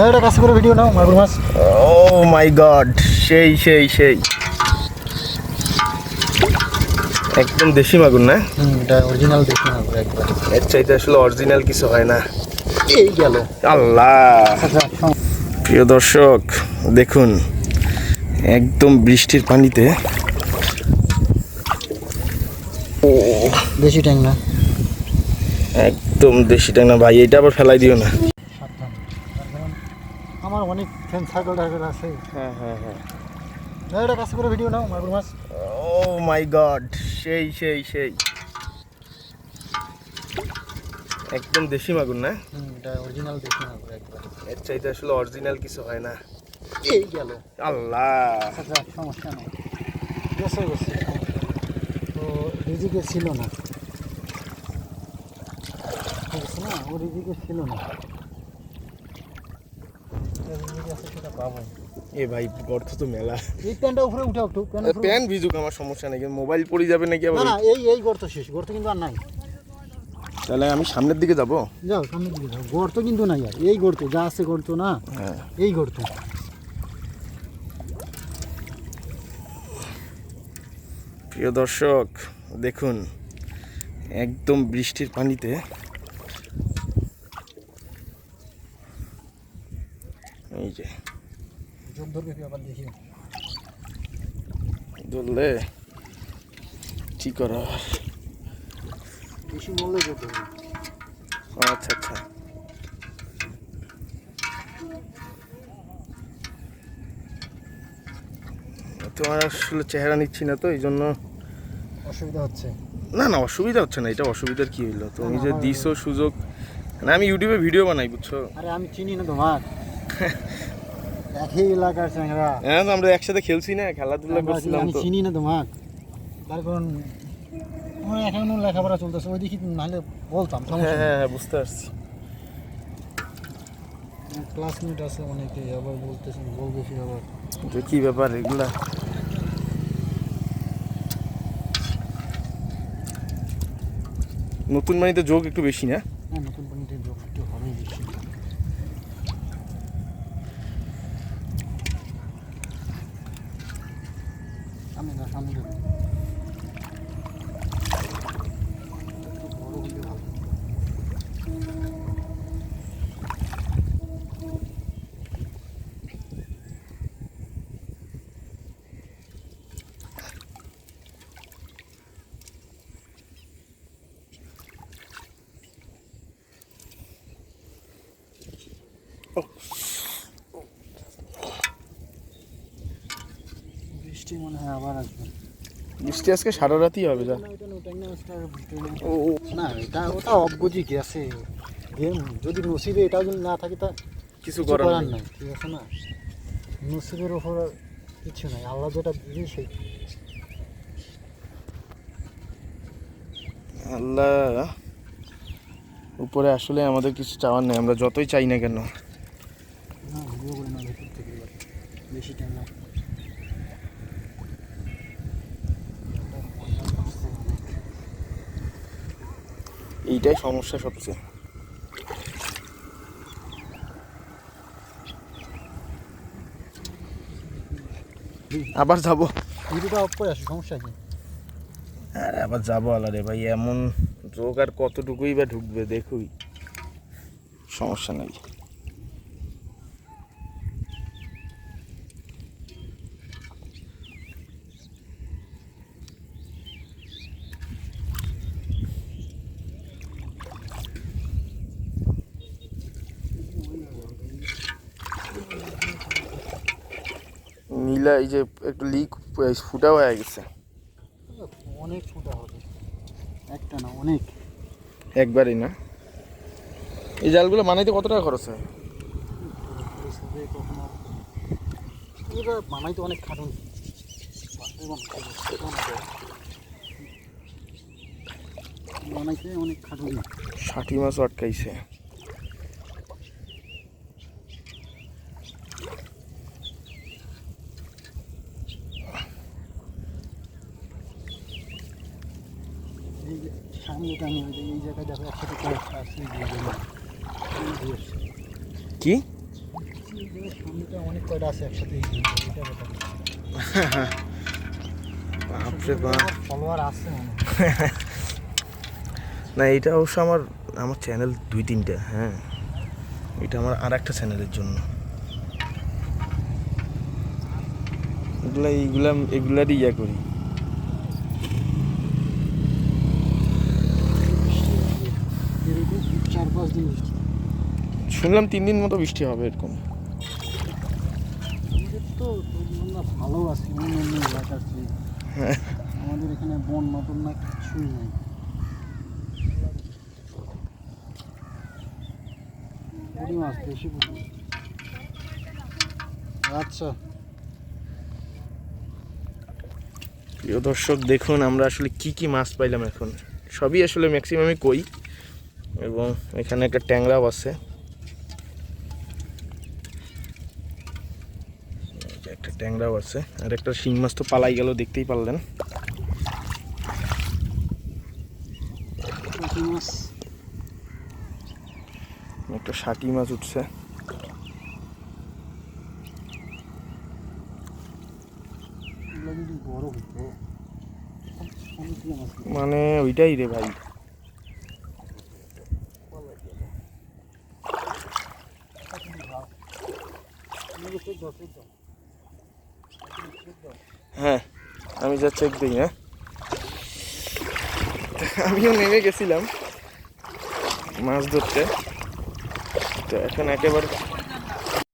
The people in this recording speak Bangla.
না এটা কাছে করে ভিডিও নাও মাগুর মাছ। ও মাই গড সেই সেই সেই। একদম দেশি মাগুর না? এটা অরিজিনাল দেখি মাগুর একবার এর চাইতে আসলে অরিজিনাল কিছু হয় না। এই গেল। আল্লাহ। আচ্ছা প্রিয় দর্শক দেখুন একদম বৃষ্টির পানিতে। দেশি ট্যাং না একদম দেশি টানা ভাই এটা আবার ফেলাই দিও না। আমার অনেক ফ্রেন্ড সার্কেল টার্কেল আছে। হ্যাঁ হ্যাঁ হ্যাঁ। এটা কাছে করে ভিডিও নাও মাগুর মাছ। ও মাই গড সেই সেই সেই। একদম দেশি মাগুর না? এটা অরিজিনাল দেখি মাগুর একবার এর চাইতে আসলে অরিজিনাল কিছু হয় না। এই গেল। আল্লাহ। আচ্ছা সমস্যা নেই। গেছে গেছে তো রিজিকে ছিল না। না? ও রিজিকে ছিল না রিজিকে আছে সেটা পাবো এ ভাই গর্ত তো মেলা। এই প্যানটা উপরে উঠাও একটু প্যান ভিজুক আমার সমস্যা নেই মোবাইল পড়ে যাবে নাকি আবার না এই এই গর্ত শেষ গর্ত কিন্তু আর নাই। তাহলে আমি সামনের দিকে যাব? যাও সামনের দিকে যাও। গর্ত কিন্তু নাই আর এই গর্ত যা আছে গর্ত না হ্যাঁ। এই গর্ত। প্রিয় দর্শক দেখুন একদম বৃষ্টির পানিতে এই যে। ধরলে কি করা আচ্ছা আচ্ছা। তোমার আসলে চেহারা নিচ্ছি না তো এই জন্য অসুবিধা হচ্ছে। না না অসুবিধা হচ্ছে না এটা অসুবিধার কি হইল? তুমি যে দিছো সুযোগ না আমি ইউটিউবে ভিডিও বানাই বুঝছ? আরে আমি চিনি না তোমার। একই এলাকার চ্যাংরা। হ্যাঁ তো আমরা একসাথে খেলছি না খেলাধুলা করছিলাম তো। চিনি না তোমার তার কারণ আমার এখনও লেখাপড়া চলতেছে ওই দেখি নাহলে বলতাম হ্যাঁ হ্যাঁ হ্যাঁ, বুঝতে পারছি। ক্লাসমেট আছে অনেকে আবার বলতেছে বলবে ফির আবার। তো কি ব্যাপার এগুলা? নতুন মানিতে যোগ একটু বেশি না? হ্যাঁ নতুন পানিতে যোগ একটু হবেই বেশি। সামনে না সামনে যাবে একটু বড় হলে ভালো বৃষ্টি মনে হয় আবার আসবে। বৃষ্টি আজকে সারা রাতই হবে যা। না, এটা ওটা এটা অবগজি গেম যদি নসিবে এটাও যদি না থাকে তা কিছু করার নাই। ঠিক আছে না? নসিবের ওপর কিছু নাই আল্লাহ যেটা সেই। আল্লাহ। উপরে আসলে আমাদের কিছু চাওয়ার নেই আমরা যতই চাই না কেন। না ভিডিও করে না ভেতর থেকে বেশি টাইম না এইটাই সমস্যা সবচেয়ে। আবার যাব। ভিডিওটা অফ করে আসো সমস্যা কি? আরে আবার যাব আলারে ভাই এমন যোগ আর কতটুকুই বা ঢুকবে দেখুই। সমস্যা নাই। নীলা এই যে একটু লিক ফুটা হয়ে গেছে। অনেক ছোটা হবে। একটা না অনেক। একবারই না? এই জালগুলো বানাইতে কত টাকা খরচ হয়? বানাইতে অনেক খাটুন। বানাইতে অনেক খাটুন। ষাটি মাছ আটকাইছে। এই যে সামনেটা আমি ওই এই জায়গায় দেখো একসাথে কয়েকটা যে কি? সামনেটা অনেক কয়টা আছে একসাথে এটা ফলোয়ার আছে না এটা অবশ্য আমার আমার চ্যানেল দুই তিনটা হ্যাঁ। এটা আমার আর একটা চ্যানেলের জন্য। এগুলা, এইগুলা, এগুলারই ইয়া করি বৃষ্টি আসবে। এরকম চার পাঁচ দিন বৃষ্টি শুনলাম তিন দিন মতো বৃষ্টি হবে এরকম। তো ভালো আছি অন্য অন্য এলাকার হ্যাঁ। আমাদের এখানে বন্যা টন্যা কিছুই নাই। পুঁটি মাছ দেশি পুঁটি আচ্ছা। প্রিয় দর্শক দেখুন আমরা আসলে কি কি মাছ পাইলাম এখন। সবই আসলে ম্যাক্সিমামই কই। এবং এখানে একটা ট্যাংরাও আছে। একটা ট্যাংরাও আছে আর একটা শিং মাছ তো পালাই গেল দেখতেই পারলেন। একটা শাটি মাছ উঠছে। মানে ওইটাই রে ভাই এগুলো চেক দাও, চেক দাও। চেক দাও। হ্যাঁ আমি যা চেক দিই হ্যাঁ। আমিও নেমে গেছিলাম মাছ ধরতে। তো এখন একেবারে